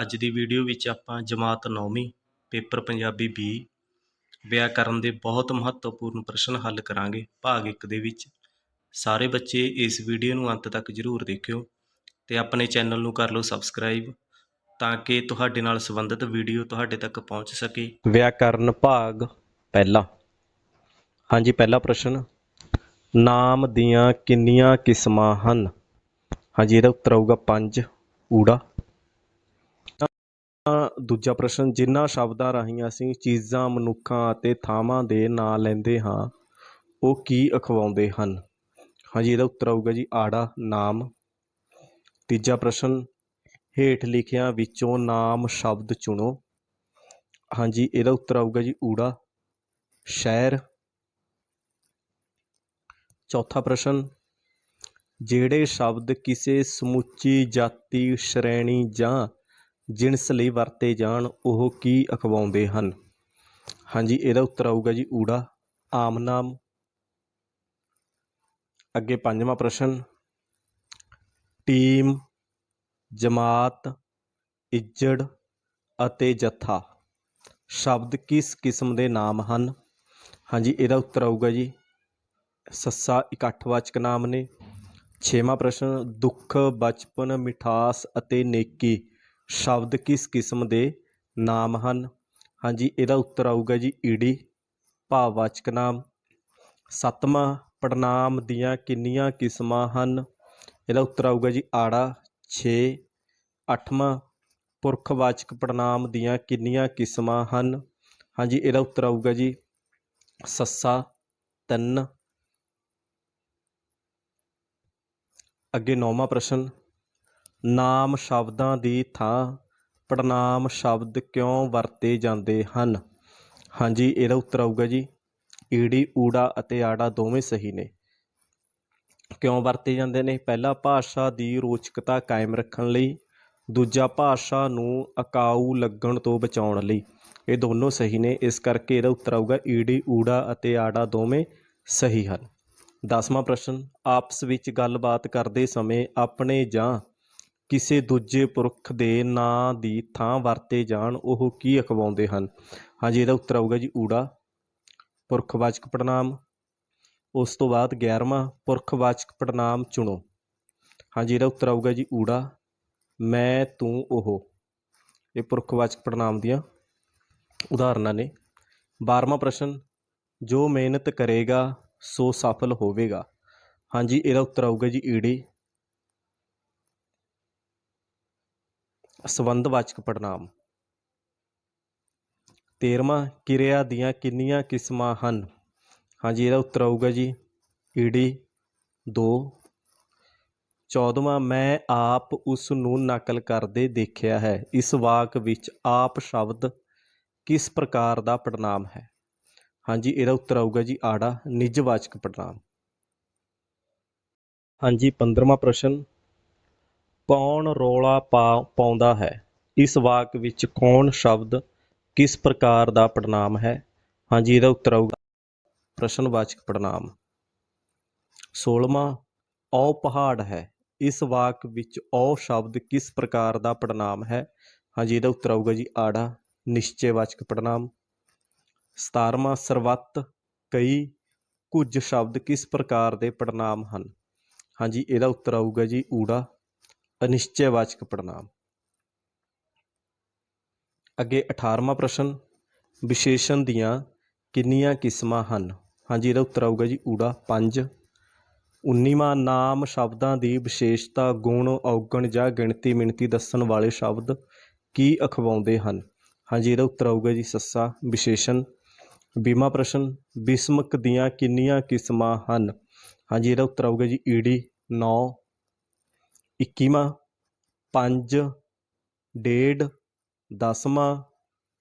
ਅੱਜ ਦੀ ਵੀਡੀਓ ਵਿੱਚ ਆਪਾਂ ਜਮਾਤ 9ਵੀਂ ਪੇਪਰ ਪੰਜਾਬੀ ਬੀ ਵਿਆਕਰਨ ਦੇ ਬਹੁਤ ਮਹੱਤਵਪੂਰਨ ਪ੍ਰਸ਼ਨ ਹੱਲ ਕਰਾਂਗੇ। ਭਾਗ 1 ਦੇ ਵਿੱਚ ਸਾਰੇ ਬੱਚੇ ਇਸ ਵੀਡੀਓ ਨੂੰ ਅੰਤ ਤੱਕ ਜ਼ਰੂਰ ਦੇਖਿਓ ਤੇ ਆਪਣੇ ਚੈਨਲ ਨੂੰ ਕਰ ਲਓ ਸਬਸਕ੍ਰਾਈਬ ਤਾਂ ਕਿ ਤੁਹਾਡੇ ਨਾਲ ਸੰਬੰਧਿਤ ਵੀਡੀਓ ਤੁਹਾਡੇ ਤੱਕ ਪਹੁੰਚ ਸਕੇ। ਵਿਆਕਰਨ ਭਾਗ ਪਹਿਲਾ। ਹਾਂਜੀ, ਪਹਿਲਾ ਪ੍ਰਸ਼ਨ। ਨਾਮ ਦੀਆਂ ਕਿੰਨੀਆਂ ਕਿਸਮਾਂ ਹਨ? ਹਾਂਜੀ, ਇਹਦਾ ਉੱਤਰ ਆਊਗਾ 5 ਊੜਾ। ਦੂਜਾ ਪ੍ਰਸ਼ਨ, ਜਿਨ੍ਹਾਂ ਸ਼ਬਦਾਂ ਰਾਹੀਂ ਅਸੀਂ ਚੀਜ਼ਾਂ, ਮਨੁੱਖਾਂ ਅਤੇ ਥਾਵਾਂ ਦੇ ਨਾਂ ਲੈਂਦੇ ਹਾਂ, ਉਹ ਕੀ ਅਖਵਾਉਂਦੇ ਹਨ? ਹਾਂਜੀ, ਇਹਦਾ ਉੱਤਰ ਆਊਗਾ ਜੀ, ਆੜਾ, ਨਾਮ। ਤੀਜਾ ਪ੍ਰਸ਼ਨ, ਹੇਠ ਲਿਖਿਆਂ ਵਿੱਚੋਂ ਨਾਮ, ਸ਼ਬਦ ਚੁਣੋ। ਹਾਂਜੀ, ਇਹਦਾ ਉੱਤਰ ਆਊਗਾ ਜੀ, ਊੜਾ। ਸ਼ਹਿਰ ਚੌਥਾ ਪ੍ਰਸ਼ਨ, ਜਿਹੜੇ ਸ਼ਬਦ ਕਿਸੇ ਸਮੁੱਚੀ ਜਾਤੀ, ਸ਼੍ਰੇਣੀ ਜਾਂ ਜਿਣਸ ਲਈ ਵਰਤੇ ਜਾਣ, ਉਹ ਕੀ ਅਖਵਾਉਂਦੇ ਹਨ? ਹਾਂਜੀ, ਇਹਦਾ ਉੱਤਰ ਆਊਗਾ ਜੀ ਊੜਾ, ਆਮ ਨਾਮ। ਅੱਗੇ ਪੰਜਵਾਂ ਪ੍ਰਸ਼ਨ। ਟੀਮ, ਜਮਾਤ, ਇੱਜੜ ਅਤੇ ਜਥਾ। ਸ਼ਬਦ ਕਿਸ ਕਿਸਮ ਦੇ ਨਾਮ ਹਨ? ਹਾਂਜੀ, ਇਹਦਾ ਉੱਤਰ ਆਊਗਾ ਜੀ ਸੱਸਾ ਇਕੱਠਵਾਚਕ ਨਾਮ ਨੇ। ਛੇਵਾਂ ਪ੍ਰਸ਼ਨ, ਦੁੱਖ, ਬਚਪਨ, ਮਿਠਾਸ ਅਤੇ ਨੇਕੀ। ਸ਼ਬਦ ਕਿਸ ਕਿਸਮ ਦੇ ਨਾਮ ਹਨ? ਹਾਂਜੀ, ਇਹਦਾ ਉੱਤਰ ਆਊਗਾ ਜੀ ਈੜੀ ਭਾਵਵਾਚਕ ਨਾਮ। ਸੱਤਵਾਂ ਪੜਨਾਮ ਦੀਆਂ ਕਿੰਨੀਆਂ ਕਿਸਮਾਂ ਹਨ? ਇਹਦਾ ਉੱਤਰ ਆਊਗਾ ਜੀ ਆੜਾ 6 ਅੱਠਵਾਂ, ਪੁਰਖਵਾਚਕ ਪੜਨਾਮ ਦੀਆਂ ਕਿੰਨੀਆਂ ਕਿਸਮਾਂ ਹਨ? ਹਾਂਜੀ, ਇਹਦਾ ਉੱਤਰ ਆਊਗਾ ਜੀ ਸੱਸਾ, ਤਿੰਨ। ਅੱਗੇ ਨੌਵਾਂ ਪ੍ਰਸ਼ਨ। ਨਾਮ ਸ਼ਬਦਾਂ ਦੀ ਥਾਂ ਪੜਨਾਮ ਸ਼ਬਦ ਕਿਉਂ ਵਰਤੇ ਜਾਂਦੇ ਹਨ? ਹਾਂਜੀ, ਇਹਦਾ ਉੱਤਰ ਆਊਗਾ ਜੀ। ਈੜੀ, ਊੜਾ ਅਤੇ ਆੜਾ ਦੋਵੇਂ ਸਹੀ ਨੇ। ਕਿਉਂ ਵਰਤੇ ਜਾਂਦੇ ਨੇ? ਪਹਿਲਾ ਭਾਸ਼ਾ ਦੀ ਰੋਚਕਤਾ ਕਾਇਮ ਰੱਖਣ ਲਈ, ਦੂਜਾ ਭਾਸ਼ਾ ਨੂੰ ਅਕਾਊ ਲੱਗਣ ਤੋਂ ਬਚਾਉਣ ਲਈ। ਇਹ ਦੋਨੋਂ ਸਹੀ ਨੇ। ਇਸ ਕਰਕੇ ਇਹਦਾ ਉੱਤਰ ਆਊਗਾ, ਈੜੀ, ਊੜਾ ਅਤੇ ਆੜਾ ਦੋਵੇਂ ਸਹੀ ਹਨ। ਦਸਵਾਂ ਪ੍ਰਸ਼ਨ, ਆਪਸ ਵਿੱਚ ਗੱਲਬਾਤ ਕਰਦੇ ਸਮੇਂ ਆਪਣੇ ਜਾਂ ਕਿਸੇ ਦੂਜੇ ਪੁਰਖ ਦੇ ਨਾਂ ਦੀ ਥਾਂ ਵਰਤੇ ਜਾਣ, ਉਹ ਕੀ ਅਖਵਾਉਂਦੇ ਹਨ? ਹਾਂਜੀ, ਇਹਦਾ ਉੱਤਰ ਆਊਗਾ ਜੀ ਊੜਾ, ਪੁਰਖਵਾਚਕ ਪੜਨਾਮ ਉਸ ਤੋਂ ਬਾਅਦ 11ਵਾਂ ਪੁਰਖਵਾਚਕ ਪੜਨਾਮ ਚੁਣੋ। ਹਾਂਜੀ, ਇਹਦਾ ਉੱਤਰ ਆਊਗਾ ਜੀ ਊੜਾ, ਮੈਂ, ਤੂੰ, ਉਹ। ਇਹ ਪੁਰਖਵਾਚਕ ਪੜਨਾਮ ਦੀਆਂ ਉਦਾਹਰਨਾਂ ਨੇ। 12ਵਾਂ ਪ੍ਰਸ਼ਨ, ਜੋ ਮਿਹਨਤ ਕਰੇਗਾ, ਸੋ ਸਫਲ ਹੋਵੇਗਾ। ਹਾਂਜੀ, ਇਹਦਾ ਉੱਤਰ ਆਊਗਾ ਜੀ ਈੜੀ। ਸੰਬੰਧਵਾਚਕ ਪੜਨਾਮ 13ਵਾਂ ਕਿਰਿਆ ਦੀਆਂ ਕਿੰਨੀਆਂ ਕਿਸਮਾਂ ਹਨ? ਹਾਂਜੀ, ਇਹਦਾ ਉੱਤਰ ਆਊਗਾ ਜੀ। ਈੜੀ 2 14ਵਾਂ ਮੈਂ ਆਪ ਉਸ ਨੂੰ ਨਕਲ ਕਰਦੇ ਦੇਖਿਆ ਹੈ। ਇਸ ਵਾਕ ਵਿੱਚ ਆਪ ਸ਼ਬਦ ਕਿਸ ਪ੍ਰਕਾਰ ਦਾ ਪੜਨਾਮ ਹੈ? ਹਾਂਜੀ, ਇਹਦਾ ਉੱਤਰ ਆਊਗਾ ਜੀ ਆੜਾ ਨਿਜਵਾਚਕ ਪੜਨਾਮ ਹਾਂਜੀ 15ਵਾਂ ਪ੍ਰਸ਼ਨ। ਕੌਣ ਰੌਲਾ ਪਾ ਪਾਉਂਦਾ ਹੈ? ਇਸ ਵਾਕ ਵਿੱਚ ਕੌਣ ਸ਼ਬਦ ਕਿਸ ਪ੍ਰਕਾਰ ਦਾ ਪੜਨਾਮ ਹੈ? ਹਾਂਜੀ, ਇਹਦਾ ਉੱਤਰ ਆਊਗਾ। ਪ੍ਰਸ਼ਨਵਾਚਕ ਪੜਨਾਮ 16ਵਾਂ ਔ ਪਹਾੜ ਹੈ। ਇਸ ਵਾਕ ਵਿੱਚ ਔ ਸ਼ਬਦ ਕਿਸ ਪ੍ਰਕਾਰ ਦਾ ਪੜਨਾਮ ਹੈ? ਹਾਂਜੀ, ਇਹਦਾ ਉੱਤਰ ਆਊਗਾ ਜੀ ਆੜਾ, ਨਿਸ਼ਚੈਵਾਚਕ ਪੜਨਾਮ 17ਵਾਂ ਸਰਵੱਤ, ਕਈ, ਕੁਝ ਸ਼ਬਦ ਕਿਸ ਪ੍ਰਕਾਰ ਦੇ ਪੜਨਾਮ ਹਨ? ਹਾਂਜੀ, ਇਹਦਾ ਉੱਤਰ ਆਊਗਾ ਜੀ ਊੜਾ। ਅਨਿਸ਼ਚੈਵਾਚਕ ਪੜਨਾਮ ਅੱਗੇ 18ਵਾਂ ਪ੍ਰਸ਼ਨ, ਵਿਸ਼ੇਸ਼ਣ ਦੀਆਂ ਕਿੰਨੀਆਂ ਕਿਸਮਾਂ ਹਨ? ਹਾਂਜੀ, ਇਹਦਾ ਉੱਤਰ ਆਊਗਾ ਜੀ ਊੜਾ 5 19ਵਾਂ ਨਾਮ ਸ਼ਬਦਾਂ ਦੀ ਵਿਸ਼ੇਸ਼ਤਾ, ਗੁਣ, ਔਗਣ ਜਾਂ ਗਿਣਤੀ, ਮਿਣਤੀ ਦੱਸਣ ਵਾਲੇ ਸ਼ਬਦ ਕੀ ਅਖਵਾਉਂਦੇ ਹਨ? ਹਾਂਜੀ, ਇਹਦਾ ਉੱਤਰ ਆਊਗਾ ਜੀ ਸੱਸਾ, ਵਿਸ਼ੇਸ਼ਣ। ਬੀਮਾ ਪ੍ਰਸ਼ਨ, ਬਿਸਮਕ ਦੀਆਂ ਕਿੰਨੀਆਂ ਕਿਸਮਾਂ ਹਨ? ਹਾਂਜੀ, ਇਹਦਾ ਉੱਤਰ ਆਊਗਾ ਜੀ ਈੜੀ 9 21ਵਾਂ 5 ਡੇਢ, ਦਸਵਾਂ,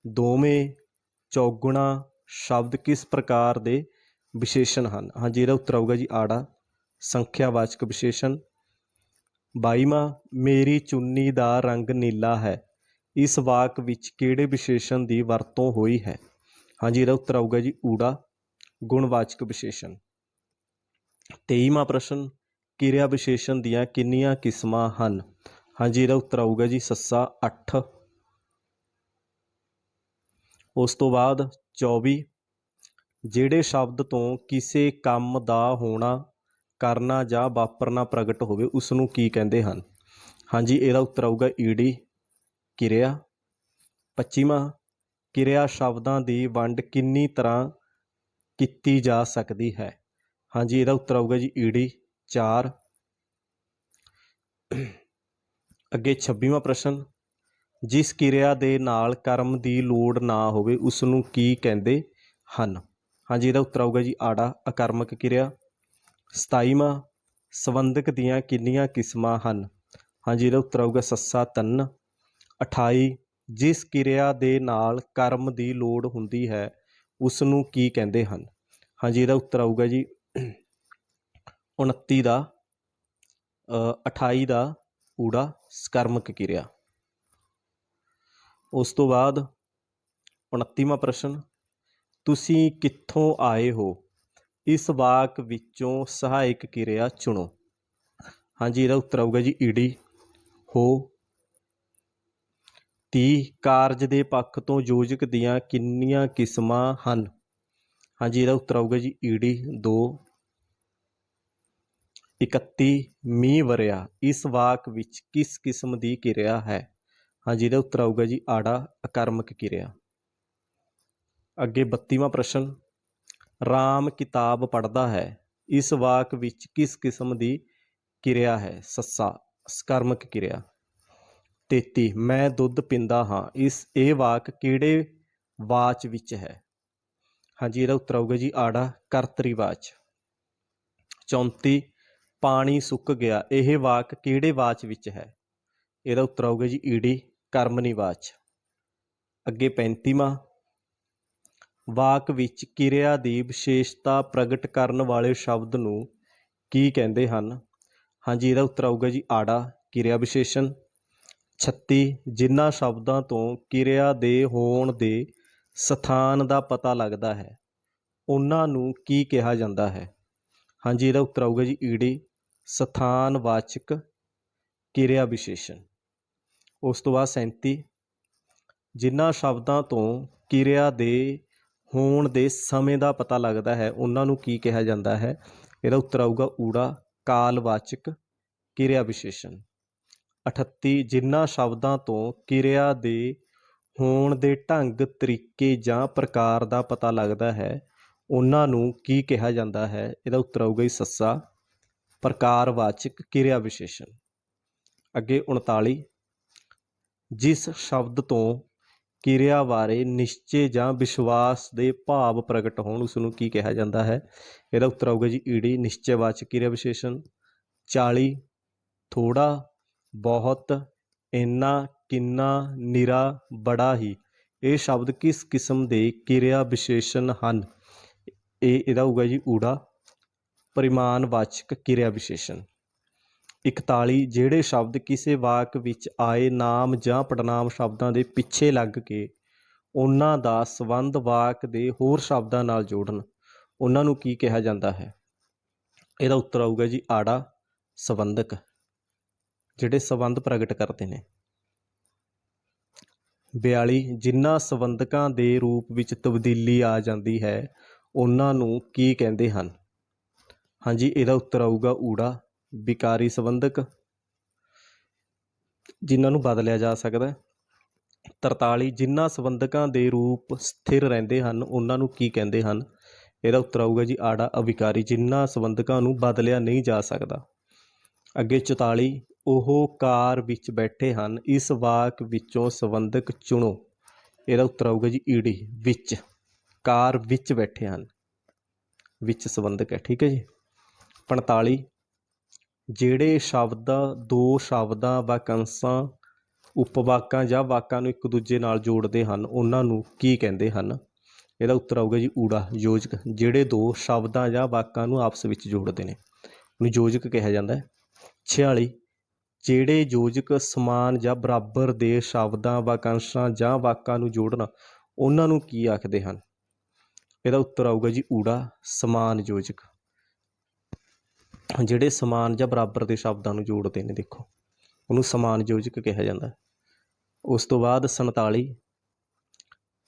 ਦੋਵੇਂ, ਚੌਗੁਣਾ ਸ਼ਬਦ ਕਿਸ ਪ੍ਰਕਾਰ ਦੇ ਵਿਸ਼ੇਸ਼ਣ ਹਨ? ਹਾਂਜੀ, ਇਹਦਾ ਉੱਤਰ ਆਊਗਾ ਜੀ ਆੜਾ, ਸੰਖਿਆਵਾਚਕ ਵਿਸ਼ੇਸ਼ਣ। 22ਵਾਂ ਮੇਰੀ ਚੁੰਨੀ ਦਾ ਰੰਗ ਨੀਲਾ ਹੈ, ਇਸ ਵਾਕ ਵਿੱਚ ਕਿਹੜੇ ਵਿਸ਼ੇਸ਼ਣ ਦੀ ਵਰਤੋਂ ਹੋਈ ਹੈ? ਹਾਂਜੀ, ਇਹਦਾ ਉੱਤਰ ਆਊਗਾ ਜੀ ਊੜਾ, ਗੁਣਵਾਚਕ ਵਿਸ਼ੇਸ਼ਣ। 23ਵਾਂ ਪ੍ਰਸ਼ਨ ਕਿਰਿਆ ਵਿਸ਼ੇਸ਼ਣ ਦੀਆਂ ਕਿੰਨੀਆਂ ਕਿਸਮਾਂ ਹਨ? ਹਾਂਜੀ, ਇਹਦਾ ਉੱਤਰ ਆਊਗਾ ਜੀ ਸੱਸਾ 8 ਉਸ ਤੋਂ ਬਾਅਦ 24 ਜਿਹੜੇ ਸ਼ਬਦ ਤੋਂ ਕਿਸੇ ਕੰਮ ਦਾ ਹੋਣਾ, ਕਰਨਾ ਜਾਂ ਵਾਪਰਨਾ ਪ੍ਰਗਟ ਹੋਵੇ ਉਸ ਨੂੰ ਕੀ ਕਹਿੰਦੇ ਹਨ? ਹਾਂਜੀ, ਇਹਦਾ ਉੱਤਰ ਆਊਗਾ ਈਡੀ, ਕਿਰਿਆ। 25ਵਾਂ ਕਿਰਿਆ ਸ਼ਬਦਾਂ ਦੀ ਵੰਡ ਕਿੰਨੀ ਤਰ੍ਹਾਂ ਕੀਤੀ ਜਾ ਸਕਦੀ ਹੈ? ਹਾਂਜੀ, ਇਹਦਾ ਉੱਤਰ ਆਊਗਾ ਜੀ ਈਡੀ। 4 ਅੱਗੇ 26ਵਾਂ ਪ੍ਰਸ਼ਨ। ਜਿਸ ਕਿਰਿਆ ਦੇ ਨਾਲ ਕਰਮ ਦੀ ਲੋੜ ਨਾ ਹੋਵੇ ਉਸ ਨੂੰ ਕੀ ਕਹਿੰਦੇ ਹਨ? ਹਾਂਜੀ, ਇਹਦਾ ਉੱਤਰ ਆਊਗਾ ਜੀ, ਆੜਾ, ਅਕਰਮਕ ਕਿਰਿਆ। 27ਵਾਂ ਸੰਬੰਧਕ ਦੀਆਂ ਕਿੰਨੀਆਂ ਕਿਸਮਾਂ ਹਨ? ਹਾਂਜੀ, ਇਹਦਾ ਉੱਤਰ ਆਊਗਾ ਸੱਸਾ, ਤਿੰਨ। 28 ਜਿਸ ਕਿਰਿਆ ਦੇ ਨਾਲ ਕਰਮ ਦੀ ਲੋੜ ਹੁੰਦੀ ਹੈ ਉਸ ਨੂੰ ਕੀ ਕਹਿੰਦੇ ਹਨ? ਹਾਂਜੀ, ਇਹਦਾ ਉੱਤਰ ਆਊਗਾ ਜੀ 29 ਦਾ ਅ, 28 ਦਾ ਊੜਾ ਸਕਰਮਕ ਕਿਰਿਆ। ਉਸ ਤੋਂ ਬਾਅਦ 29ਵਾਂ ਪ੍ਰਸ਼ਨ ਤੁਸੀਂ ਕਿੱਥੋਂ ਆਏ ਹੋ? ਇਸ ਵਾਕ ਵਿੱਚੋਂ ਸਹਾਇਕ ਕਿਰਿਆ ਚੁਣੋ। ਹਾਂਜੀ ਇਹਦਾ ਉੱਤਰ ਆਊਗਾ ਜੀ ਈਡੀ ਹੋ। 30 ਕਾਰਜ ਦੇ ਪੱਖ ਤੋਂ ਯੋਜਕ ਦੀਆਂ ਕਿੰਨੀਆਂ ਕਿਸਮਾਂ ਹਨ? ਹਾਂਜੀ ਇਹਦਾ ਉੱਤਰ ਆਊਗਾ ਜੀ ਈਡੀ 2 31 ਮੀਂਹ ਵਰਿਆ ਇਸ ਵਾਕ ਵਿੱਚ ਕਿਸ ਕਿਸਮ ਦੀ ਕਿਰਿਆ ਹੈ? ਹਾਂਜੀ ਇਹਦਾ ਉੱਤਰ ਆਊਗਾ ਜੀ, ਆੜਾ ਅਕਰਮਕ ਕਿਰਿਆ। ਅੱਗੇ 32ਵਾਂ ਪ੍ਰਸ਼ਨ। ਰਾਮ ਕਿਤਾਬ ਪੜ੍ਹਦਾ ਹੈ। ਇਸ ਵਾਕ ਵਿੱਚ ਕਿਸ ਕਿਸਮ ਦੀ ਕਿਰਿਆ ਹੈ? ਸੱਸਾ ਸਕਰਮਕ ਕਿਰਿਆ। 33 ਮੈਂ ਦੁੱਧ ਪੀਂਦਾ ਹਾਂ। ਇਸ, ਇਹ ਵਾਕ ਕਿਹੜੇ ਵਾਚ ਵਿੱਚ ਹੈ? ਹਾਂਜੀ ਇਹਦਾ ਉੱਤਰ ਆਊਗਾ ਜੀ, ਆੜਾ ਕਰਤਰੀ ਵਾਚ। 34 ਪਾਣੀ ਸੁੱਕ ਗਿਆ। ਇਹ ਵਾਕ ਕਿਹੜੇ ਵਾਚ ਵਿੱਚ ਹੈ? ਇਹਦਾ ਉੱਤਰ ਆਊਗਾ ਜੀ ਈਡੀ ਕਰਮਨੀ ਵਾਚ। ਅੱਗੇ 35ਵਾਂ ਵਾਕ ਵਿੱਚ ਕਿਰਿਆ ਦੀ ਵਿਸ਼ੇਸ਼ਤਾ ਪ੍ਰਗਟ ਕਰਨ ਵਾਲੇ ਸ਼ਬਦ ਨੂੰ ਕੀ ਕਹਿੰਦੇ ਹਨ? ਹਾਂਜੀ ਇਹਦਾ ਉੱਤਰ ਆਊਗਾ ਜੀ ਆੜਾ, ਕਿਰਿਆ ਵਿਸ਼ੇਸ਼ਣ। 36 ਜਿਨ੍ਹਾਂ ਸ਼ਬਦਾਂ ਤੋਂ ਕਿਰਿਆ ਦੇ ਹੋਣ ਦੇ ਸਥਾਨ ਦਾ ਪਤਾ ਲੱਗਦਾ ਹੈ, ਉਹਨਾਂ ਨੂੰ ਕੀ ਕਿਹਾ ਜਾਂਦਾ ਹੈ? ਹਾਂਜੀ ਇਹਦਾ ਉੱਤਰ ਆਊਗਾ ਜੀ ਈੜੀ ਸਥਾਨਵਾਚਕ ਕਿਰਿਆ ਵਿਸ਼ੇਸ਼ਣ ਉਸ ਤੋਂ ਬਾਅਦ 37 ਜਿਨ੍ਹਾਂ ਸ਼ਬਦਾਂ ਤੋਂ ਕਿਰਿਆ ਦੇ ਹੋਣ ਦੇ ਸਮੇਂ ਦਾ ਪਤਾ ਲੱਗਦਾ ਹੈ, ਉਹਨਾਂ ਨੂੰ ਕੀ ਕਿਹਾ ਜਾਂਦਾ ਹੈ? ਇਹਦਾ ਉੱਤਰ ਆਊਗਾ ਊੜਾ, ਕਾਲਵਾਚਕ ਕਿਰਿਆ ਵਿਸ਼ੇਸ਼ਣ 38 ਜਿਨ੍ਹਾਂ ਸ਼ਬਦਾਂ ਤੋਂ ਕਿਰਿਆ ਦੇ ਹੋਣ ਦੇ ਢੰਗ, ਤਰੀਕੇ ਜਾਂ ਪ੍ਰਕਾਰ ਦਾ ਪਤਾ ਲੱਗਦਾ ਹੈ, ਉਹਨਾਂ ਨੂੰ ਕੀ ਕਿਹਾ ਜਾਂਦਾ ਹੈ? ਇਹਦਾ ਉੱਤਰ ਆਊਗਾ ਜੀ ਸੱਸਾ। ਪ੍ਰਕਾਰਵਾਚਕ ਕਿਰਿਆ ਵਿਸ਼ੇਸ਼ਣ। ਅੱਗੇ 39 ਜਿਸ ਸ਼ਬਦ ਤੋਂ ਕਿਰਿਆ ਬਾਰੇ ਨਿਸ਼ਚੇ ਜਾਂ ਵਿਸ਼ਵਾਸ ਦੇ ਭਾਵ ਪ੍ਰਗਟ ਹੋਣ, ਉਸ ਨੂੰ ਕੀ ਕਿਹਾ ਜਾਂਦਾ ਹੈ? ਇਹਦਾ ਉੱਤਰ ਆਊਗਾ ਜੀ ਈੜੀ ਨਿਸ਼ਚੈਵਾਚਕ ਕਿਰਿਆ ਵਿਸ਼ੇਸ਼ਣ। 40 ਥੋੜਾ ਬਹੁਤ, ਇੰਨਾ, ਕਿੰਨਾ, ਨਿਰਾ, ਬੜਾ ਹੀ, ਇਹ ਸ਼ਬਦ ਕਿਸ ਕਿਸਮ ਦੇ ਕਿਰਿਆ ਵਿਸ਼ੇਸ਼ਣ ਹਨ? ਇਹ, ਇਹਦਾ ਹੋਊਗਾ ਜੀ ਊੜਾ। ਪਰਿਮਾਣਵਾਚਕ ਕਿਰਿਆ ਵਿਸ਼ੇਸ਼ਣ। 41 ਜਿਹੜੇ ਸ਼ਬਦ ਕਿਸੇ ਵਾਕ ਵਿੱਚ ਆਏ ਨਾਮ ਜਾਂ ਪੜਨਾਮ ਸ਼ਬਦਾਂ ਦੇ ਪਿੱਛੇ ਲੱਗ ਕੇ ਉਹਨਾਂ ਦਾ ਸੰਬੰਧ ਵਾਕ ਦੇ ਹੋਰ ਸ਼ਬਦਾਂ ਨਾਲ ਜੋੜਨ, ਉਹਨਾਂ ਨੂੰ ਕੀ ਕਿਹਾ ਜਾਂਦਾ ਹੈ? ਇਹਦਾ ਉੱਤਰ ਆਊਗਾ ਜੀ ਆੜਾ ਸੰਬੰਧਕ, ਜਿਹੜੇ ਸੰਬੰਧ ਪ੍ਰਗਟ ਕਰਦੇ ਨੇ। 42 ਜਿਨ੍ਹਾਂ ਸੰਬੰਧਕਾਂ ਦੇ ਰੂਪ ਵਿੱਚ ਤਬਦੀਲੀ ਆ ਜਾਂਦੀ ਹੈ, ਉਹਨਾਂ ਨੂੰ ਕੀ ਕਹਿੰਦੇ ਹਨ? ਹਾਂਜੀ, ਇਹਦਾ ਉੱਤਰ ਆਊਗਾ ਊੜਾ, ਵਿਕਾਰੀ ਸੰਬੰਧਕ, ਜਿਨ੍ਹਾਂ ਨੂੰ ਬਦਲਿਆ ਜਾ ਸਕਦਾ ਹੈ। 43 ਜਿਨ੍ਹਾਂ ਸੰਬੰਧਕਾਂ ਦੇ ਰੂਪ ਸਥਿਰ ਰਹਿੰਦੇ ਹਨ, ਉਹਨਾਂ ਨੂੰ ਕੀ ਕਹਿੰਦੇ ਹਨ? ਇਹਦਾ ਉੱਤਰ ਆਊਗਾ ਜੀ, ਆੜਾ, ਅਵਿਕਾਰੀ, ਜਿਨ੍ਹਾਂ ਸੰਬੰਧਕਾਂ ਨੂੰ ਬਦਲਿਆ ਨਹੀਂ ਜਾ ਸਕਦਾ। ਅੱਗੇ 44 ਉਹ ਕਾਰ ਵਿੱਚ ਬੈਠੇ ਹਨ, ਇਸ ਵਾਕ ਵਿੱਚੋਂ ਸੰਬੰਧਕ ਚੁਣੋ। ਇਹਦਾ ਉੱਤਰ ਆਊਗਾ ਜੀ ਈਡੀ ਵਿੱਚ, ਕਾਰ ਵਿੱਚ ਬੈਠੇ ਹਨ, ਵਿੱਚ ਸੰਬੰਧਕ ਹੈ, ਠੀਕ ਹੈ ਜੀ? 45 ਜਿਹੜੇ ਸ਼ਬਦ, ਦੋ ਸ਼ਬਦਾਂ, ਵਾਕੰਸ਼ਾਂ, ਉਪਵਾਕਾਂ ਜਾਂ ਵਾਕਾਂ ਨੂੰ ਇੱਕ ਦੂਜੇ ਨਾਲ ਜੋੜਦੇ ਹਨ, ਉਹਨਾਂ ਨੂੰ ਕੀ ਕਹਿੰਦੇ ਹਨ? ਇਹਦਾ ਉੱਤਰ ਆਊਗਾ ਜੀ ਊੜਾ, ਯੋਜਕ, ਜਿਹੜੇ ਦੋ ਸ਼ਬਦਾਂ ਜਾਂ ਵਾਕਾਂ ਨੂੰ ਆਪਸ ਵਿੱਚ ਜੋੜਦੇ ਨੇ। ਉਹਨੂੰ ਯੋਜਕ ਕਿਹਾ ਜਾਂਦਾ ਹੈ। 46 ਜਿਹੜੇ ਯੋਜਕ ਸਮਾਨ ਜਾਂ ਬਰਾਬਰ ਦੇ ਸ਼ਬਦਾਂ, ਵਾਕੰਸ਼ਾਂ ਜਾਂ ਵਾਕਾਂ ਨੂੰ ਜੋੜਨ, ਉਹਨਾਂ ਨੂੰ ਕੀ ਆਖਦੇ ਹਨ? ਇਹਦਾ ਉੱਤਰ ਆਊਗਾ ਜੀ ਊੜਾ, ਸਮਾਨ ਯੋਜਕ। ਜਿਹੜੇ ਸਮਾਨ ਜਾਂ ਬਰਾਬਰ ਦੇ ਸ਼ਬਦਾਂ ਨੂੰ ਜੋੜਦੇ ਨੇ, ਦੇਖੋ। ਉਹਨੂੰ ਸਮਾਨ ਯੋਜਕ ਕਿਹਾ ਜਾਂਦਾ ਉਸ ਤੋਂ ਬਾਅਦ 47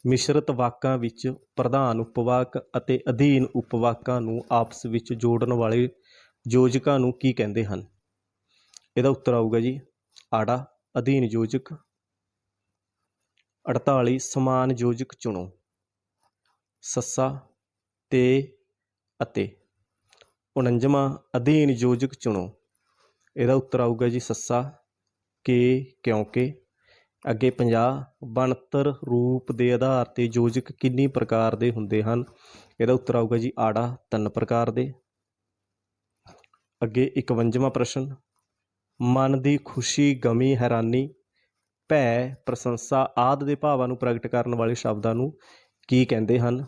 ਮਿਸ਼ਰਤ ਵਾਕਾਂ ਵਿੱਚ ਪ੍ਰਧਾਨ ਉਪਵਾਕ ਅਤੇ ਅਧੀਨ ਉਪਵਾਕਾਂ ਨੂੰ ਆਪਸ ਵਿੱਚ ਜੋੜਨ ਵਾਲੇ ਯੋਜਕਾਂ ਨੂੰ ਕੀ ਕਹਿੰਦੇ ਹਨ? ਇਹਦਾ ਉੱਤਰ ਆਊਗਾ ਜੀ, ਆੜਾ, ਅਧੀਨ ਯੋਜਕ। 48 ਸਮਾਨ ਯੋਜਕ ਚੁਣੋ। ਸੱਸਾ, ਤੇ, ਅਤੇ। 49ਵਾਂ ਅਧੀਨ ਯੋਜਕ ਚੁਣੋ। ਇਹਦਾ ਉੱਤਰ ਆਊਗਾ ਜੀ ਸੱਸਾ, ਕੇ ਕਿਉਂਕਿ। ਅੱਗੇ 50 ਬਣਤਰ ਰੂਪ ਦੇ ਆਧਾਰ ਤੇ ਯੋਜਕ ਕਿੰਨੀ ਪ੍ਰਕਾਰ ਦੇ ਹੁੰਦੇ ਹਨ? ਇਹਦਾ ਉੱਤਰ ਆਊਗਾ ਜੀ ਆੜਾ, ਤਿੰਨ ਪ੍ਰਕਾਰ ਦੇ। ਅੱਗੇ 51ਵਾਂ ਪ੍ਰਸ਼ਨ, ਮਨ ਦੀ ਖੁਸ਼ੀ, ਗਮੀ, ਹੈਰਾਨੀ, ਭੈ, ਪ੍ਰਸ਼ੰਸਾ ਆਦਿ ਦੇ ਭਾਵਾਂ ਨੂੰ ਪ੍ਰਗਟ ਕਰਨ ਵਾਲੇ ਸ਼ਬਦਾਂ ਨੂੰ ਕੀ ਕਹਿੰਦੇ ਹਨ?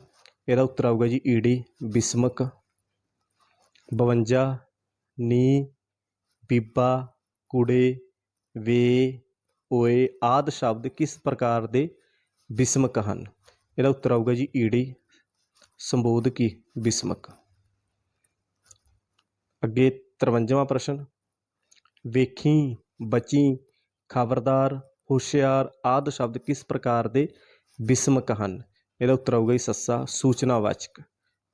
ਇਹਦਾ ਉੱਤਰ ਆਊਗਾ ਜੀ ਈੜੀ, ਬਿਸਮਕ 52 ਨੀ, ਬੀਬਾ, ਕੁੜੇ, ਵੇ, ਓਏ ਆਦਿ ਸ਼ਬਦ ਕਿਸ ਪ੍ਰਕਾਰ ਦੇ ਬਿਸਮਕ ਹਨ? ਇਹਦਾ ਉੱਤਰ ਆਊਗਾ ਜੀ ਈੜੀ, ਸੰਬੋਧਕੀ ਬਿਸਮਕ। ਅੱਗੇ 53ਵਾਂ ਪ੍ਰਸ਼ਨ। ਵੇਖੀ, ਬਚੀ, ਖਬਰਦਾਰ, ਹੁਸ਼ਿਆਰ ਆਦਿ ਸ਼ਬਦ ਕਿਸ ਪ੍ਰਕਾਰ ਦੇ ਬਿਸਮਕ ਹਨ? ਇਹਦਾ ਉੱਤਰ ਆਊਗਾ ਜੀ ਸੱਸਾ, ਸੂਚਨਾਵਾਚਕ।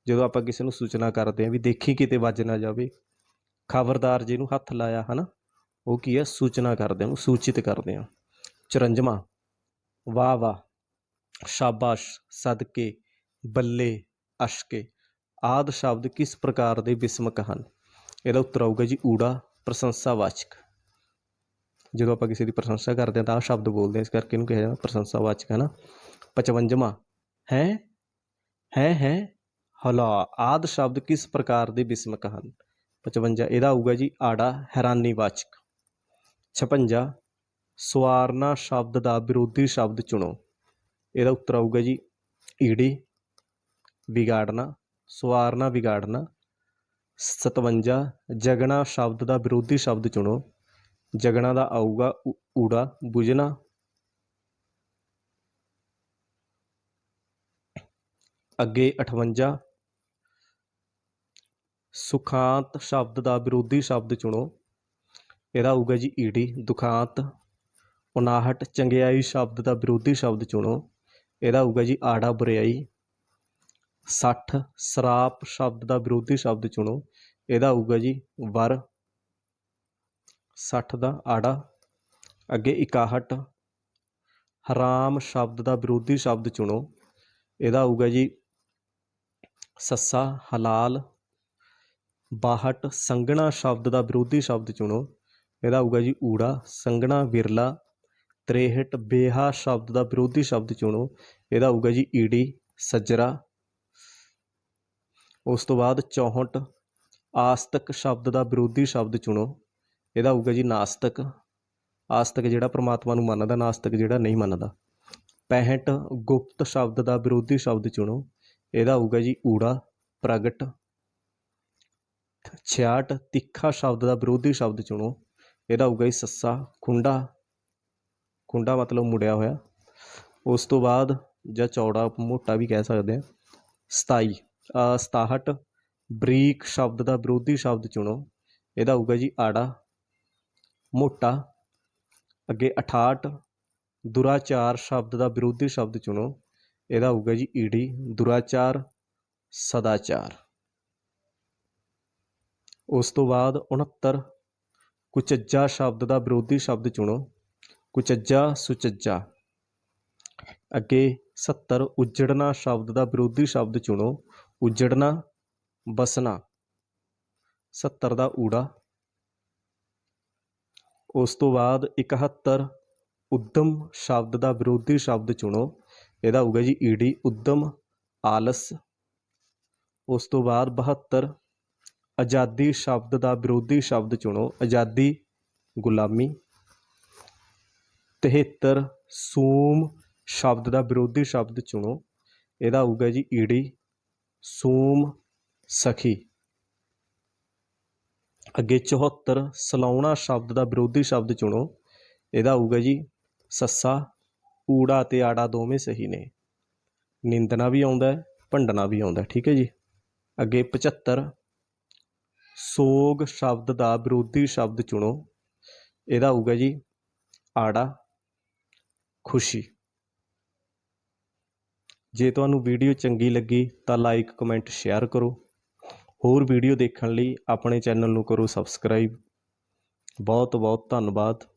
ਜਦੋਂ ਆਪਾਂ ਕਿਸੇ ਨੂੰ ਸੂਚਨਾ ਕਰਦੇ ਹਾਂ ਵੀ ਦੇਖੀ ਕਿਤੇ ਵੱਜ ਨਾ ਜਾਵੇ, ਖਬਰਦਾਰ ਜਿਹਨੂੰ ਹੱਥ ਲਾਇਆ, ਹਨਾ, ਉਹ ਕੀ ਹੈ ਸੂਚਨਾ ਕਰਦੇ ਹਾਂ ਸੂਚਿਤ ਕਰਦੇ ਹਾਂ। 54ਵਾਂ ਵਾਹ ਵਾਹ, ਸ਼ਾਬਾਸ਼, ਸਦਕੇ, ਬੱਲੇ, ਅਸ਼ਕੇ, ਆਦਿ ਸ਼ਬਦ ਕਿਸ ਪ੍ਰਕਾਰ ਦੇ ਬਿਸਮਕ ਹਨ? ਇਹਦਾ ਉੱਤਰ ਆਊਗਾ ਜੀ ਊੜਾ ਪ੍ਰਸ਼ੰਸਾਵਾਚਕ। ਜਦੋਂ ਆਪਾਂ ਕਿਸੇ ਦੀ ਪ੍ਰਸ਼ੰਸਾ ਕਰਦੇ ਹਾਂ ਤਾਂ ਆਹ ਸ਼ਬਦ ਬੋਲਦੇ ਹਾਂ, ਇਸ ਕਰਕੇ ਇਹਨੂੰ ਕਿਹਾ ਜਾਂਦਾ ਪ੍ਰਸ਼ੰਸਾਵਾਚਕ ਹੈ ਨਾ 55ਵਾਂ ਹੈ ਹੈ ਹੈ ਹਲਾ ਆਦਿ ਸ਼ਬਦ ਕਿਸ ਪ੍ਰਕਾਰ ਦੇ ਵਿਸਮਕ ਹਨ? 55 ਇਹਦਾ ਆਊਗਾ ਜੀ ਆੜਾ ਹੈਰਾਨੀਵਾਚਕ। 56 ਸਵਾਰਨਾ ਸ਼ਬਦ ਦਾ ਵਿਰੋਧੀ ਸ਼ਬਦ ਚੁਣੋ। ਇਹਦਾ ਉੱਤਰ ਆਊਗਾ ਜੀ ਈੜੀ, ਵਿਗਾੜਨਾ, ਸਵਾਰਨਾ, ਵਿਗਾੜਨਾ। 57 ਜਗਣਾ ਸ਼ਬਦ ਦਾ ਵਿਰੋਧੀ ਸ਼ਬਦ ਚੁਣੋ। ਜਗਣਾ ਦਾ ਆਊਗਾ ਊ- ਊੜਾ, ਬੁਝਣਾ। ਅੱਗੇ 58 ਸੁਖਾਂਤ ਸ਼ਬਦ ਦਾ ਵਿਰੋਧੀ ਸ਼ਬਦ ਚੁਣੋ। ਇਹਦਾ ਆਊਗਾ ਜੀ ਈੜੀ ਦੁਖਾਂਤ 59 ਚੰਗਿਆਈ ਸ਼ਬਦ ਦਾ ਵਿਰੋਧੀ ਸ਼ਬਦ ਚੁਣੋ। ਇਹਦਾ ਆਊਗਾ ਜੀ ਆੜਾ ਬੁਰਿਆਈ 60 ਸਰਾਪ ਸ਼ਬਦ ਦਾ ਵਿਰੋਧੀ ਸ਼ਬਦ ਚੁਣੋ। ਇਹਦਾ ਆਊਗਾ ਜੀ ਵਰ 60 ਦਾ ਆੜਾ, ਅੱਗੇ 61 ਹਰਾਮ ਸ਼ਬਦ ਦਾ ਵਿਰੋਧੀ ਸ਼ਬਦ ਚੁਣੋ। ਇਹਦਾ ਆਊਗਾ ਜੀ ਸੱਸਾ, ਹਲਾਲ 62 ਸੰਘਣਾ ਸ਼ਬਦ ਦਾ ਵਿਰੋਧੀ ਸ਼ਬਦ ਚੁਣੋ। ਇਹਦਾ ਆਊਗਾ ਜੀ ਊੜਾ, ਸੰਘਣਾ, ਵਿਰਲਾ 63 ਬੇਹਾ ਸ਼ਬਦ ਦਾ ਵਿਰੋਧੀ ਸ਼ਬਦ ਚੁਣੋ। ਇਹਦਾ ਆਊਗਾ ਜੀ ਈੜੀ, ਸੱਜਰਾ। ਉਸ ਤੋਂ ਬਾਅਦ 64 ਆਸਤਕ ਸ਼ਬਦ ਦਾ ਵਿਰੋਧੀ ਸ਼ਬਦ ਚੁਣੋ। ਇਹਦਾ ਆਊਗਾ ਜੀ ਨਾਸਤਕ। ਆਸਤਕ ਜਿਹੜਾ ਪ੍ਰਮਾਤਮਾ ਨੂੰ ਮੰਨਦਾ, ਨਾਸਤਕ ਜਿਹੜਾ ਨਹੀਂ ਮੰਨਦਾ। 65 ਗੁਪਤ ਸ਼ਬਦ ਦਾ ਵਿਰੋਧੀ ਸ਼ਬਦ ਚੁਣੋ। ਇਹਦਾ ਆਊਗਾ ਜੀ ਊੜਾ, ਪ੍ਰਗਟ 66 ਤਿੱਖਾ ਸ਼ਬਦ ਦਾ ਵਿਰੋਧੀ ਸ਼ਬਦ ਚੁਣੋ। ਇਹਦਾ ਹੋਊਗਾ ਜੀ ਸੱਸਾ ਖੁੰਡਾ। ਖੁੰਡਾ ਮਤਲਬ ਮੁੜਿਆ ਹੋਇਆ। ਉਸ ਤੋਂ ਬਾਅਦ ਜਾਂ ਚੌੜਾ ਮੋਟਾ ਵੀ ਕਹਿ ਸਕਦੇ ਹਾਂ 27 ਅ, 67 ਬਰੀਕ ਸ਼ਬਦ ਦਾ ਵਿਰੋਧੀ ਸ਼ਬਦ ਚੁਣੋ। ਇਹਦਾ ਹੋਊਗਾ ਜੀ ਆੜਾ ਮੋਟਾ। ਅੱਗੇ 68 ਦੁਰਾਚਾਰ ਸ਼ਬਦ ਦਾ ਵਿਰੋਧੀ ਸ਼ਬਦ ਚੁਣੋ। ਇਹਦਾ ਹੋਊਗਾ ਜੀ ਈੜੀ ਦੁਰਾਚਾਰ ਸਦਾਚਾਰ। ਉਸ ਤੋਂ ਬਾਅਦ 69 ਕੁਚੱਜਾ ਸ਼ਬਦ ਦਾ ਵਿਰੋਧੀ ਸ਼ਬਦ ਚੁਣੋ। ਕੁਚੱਜਾ ਸੁਚੱਜਾ। ਅੱਗੇ 70 ਉਜੜਨਾ ਸ਼ਬਦ ਦਾ ਵਿਰੋਧੀ ਸ਼ਬਦ ਚੁਣੋ। ਉਜੜਨਾ, ਬਸਣਾ। 70 ਦਾ ਊੜਾ। ਉਸ ਤੋਂ ਬਾਅਦ 71 ਉਦਮ ਸ਼ਬਦ ਦਾ ਵਿਰੋਧੀ ਸ਼ਬਦ ਚੁਣੋ। ਇਹਦਾ ਆਊਗਾ ਜੀ ਈੜੀ ਉਦਮ, ਆਲਸ। ਉਸ ਤੋਂ ਬਾਅਦ 72 ਆਜ਼ਾਦੀ ਸ਼ਬਦ ਦਾ ਵਿਰੋਧੀ ਸ਼ਬਦ ਚੁਣੋ। ਆਜ਼ਾਦੀ ਗੁਲਾਮੀ। 73 ਸੂਮ ਸ਼ਬਦ ਦਾ ਵਿਰੋਧੀ ਸ਼ਬਦ ਚੁਣੋ। ਇਹਦਾ ਆਊਗਾ ਜੀ ਈੜੀ ਸੂਮ ਸਖੀ। ਅੱਗੇ 74 ਸਲਾਉਣਾ ਸ਼ਬਦ ਦਾ ਵਿਰੋਧੀ ਸ਼ਬਦ ਚੁਣੋ। ਇਹਦਾ ਆਊਗਾ ਜੀ ਸੱਸਾ। ਊੜਾ ਤੇ ਆੜਾ ਦੋਵੇਂ ਸਹੀ ਨੇ। ਨਿੰਦਣਾ ਵੀ ਆਉਂਦਾ, ਭੰਡਣਾ ਵੀ ਆਉਂਦਾ, ਠੀਕ ਹੈ ਜੀ? ਅੱਗੇ 75 ਸੋਗ ਸ਼ਬਦ ਦਾ ਵਿਰੋਧੀ ਸ਼ਬਦ ਚੁਣੋ। ਇਹਦਾ ਆਊਗਾ ਜੀ, ਆੜਾ, ਖੁਸ਼ੀ। ਜੇ ਤੁਹਾਨੂੰ ਵੀਡੀਓ ਚੰਗੀ ਲੱਗੀ ਤਾਂ ਲਾਈਕ, ਕਮੈਂਟ, ਸ਼ੇਅਰ ਕਰੋ। ਹੋਰ ਵੀਡੀਓ ਦੇਖਣ ਲਈ ਆਪਣੇ ਚੈਨਲ ਨੂੰ ਕਰੋ ਸਬਸਕ੍ਰਾਈਬ। ਬਹੁਤ ਬਹੁਤ ਧੰਨਵਾਦ।